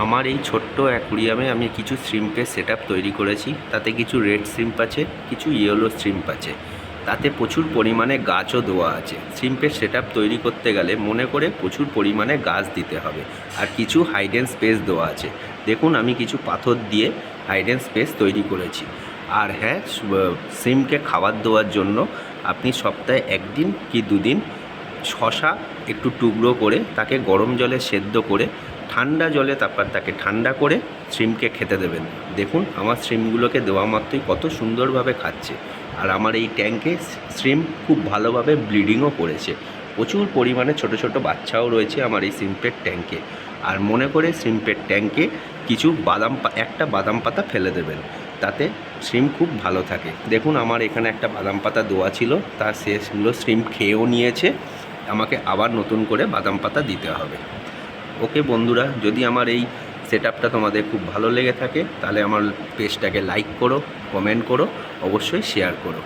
আমার এই ছোট্ট অ্যাকুরিয়ামে আমি কিছু শ্রিম্পের সেট তৈরি করেছি। তাতে কিছু রেড শ্রিম্প আছে, কিছু ইয়েলো শ্রিম্প আছে। তাতে প্রচুর পরিমাণে গাছও দেওয়া আছে। শ্রিম্পের সেট তৈরি করতে গেলে মনে করে প্রচুর পরিমাণে গাছ দিতে হবে আর কিছু হাইডেন স্পেস দেওয়া আছে। দেখুন, আমি কিছু পাথর দিয়ে হাইডেন স্পেস তৈরি করেছি। আর হ্যাঁ সিমকে খাবার দেওয়ার জন্য আপনি সপ্তাহে একদিন কি দুদিন শশা একটু টুকরো করে তাকে গরম জলে সেদ্ধ করে ঠান্ডা জলে তারপর তাকে ঠান্ডা করে শ্রিমকে খেতে দেবেন। দেখুন, আমার শ্রিমগুলোকে দেওয়া মাত্রই কত সুন্দরভাবে খাচ্ছে। আর আমার এই ট্যাঙ্কে শ্রিম খুব ভালোভাবে ব্লিডিংও করেছে। প্রচুর পরিমাণে ছোট ছোট বাচ্চাও রয়েছে আমার এই সিম্পের ট্যাঙ্কে আর মনে করে সিম্পের ট্যাঙ্কে কিছু বাদাম একটা বাদাম পাতা ফেলে দেবেন। তাতে শ্রিম খুব ভালো থাকে। দেখুন, আমার এখানে একটা বাদাম পাতা দেওয়া ছিল, তার শেষগুলো শ্রিম খেয়েও নিয়েছে। আমাকে আবার নতুন করে বাদাম পাতা দিতে হবে। ওকে বন্ধুরা, যদি আমার এই সেট তোমাদের খুব ভালো লেগে থাকে, তাহলে আমার পেজটাকে লাইক করো, কমেন্ট করো, অবশ্যই শেয়ার করো।